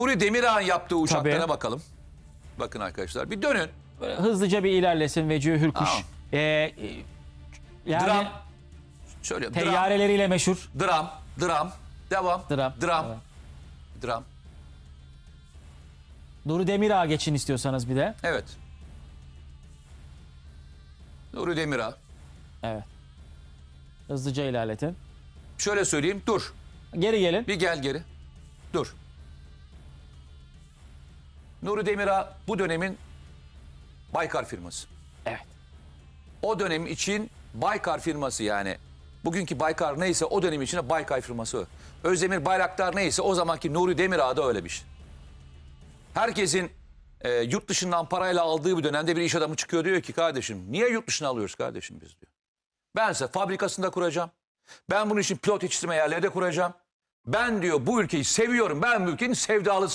Nuri Demirağ'ın yaptığı uçaklara Tabii. bakalım. Bakın arkadaşlar bir dönün. Böyle hızlıca bir ilerlesin Veci Hürkuş. Tamam. Ee, e, yani Dram. Şöyle dram, teyyareleriyle meşhur. dram, dram. Devam. Dram, Dram. evet. Dram. Nuri Demirağ geçin istiyorsanız bir de. Evet. Nuri Demirağ. Evet. Hızlıca ilerletin. Şöyle söyleyeyim dur. Geri gelin. Bir gel geri. Dur. Nuri Demirağ bu dönemin Baykar firması. Evet. O dönem için Baykar firması yani. Bugünkü Baykar neyse o dönem için Baykar firması. Özdemir Bayraktar neyse o zamanki Nuri Demirağ da öyle bir şey. Herkesin e, yurt dışından parayla aldığı bir dönemde bir iş adamı çıkıyor diyor ki kardeşim niye yurt dışına alıyoruz kardeşim biz diyor. Ben size fabrikasında kuracağım. Ben bunun için pilot yetiştirme yerleri de kuracağım. Ben diyor bu ülkeyi seviyorum. Ben bu ülkenin sevdalısıyım.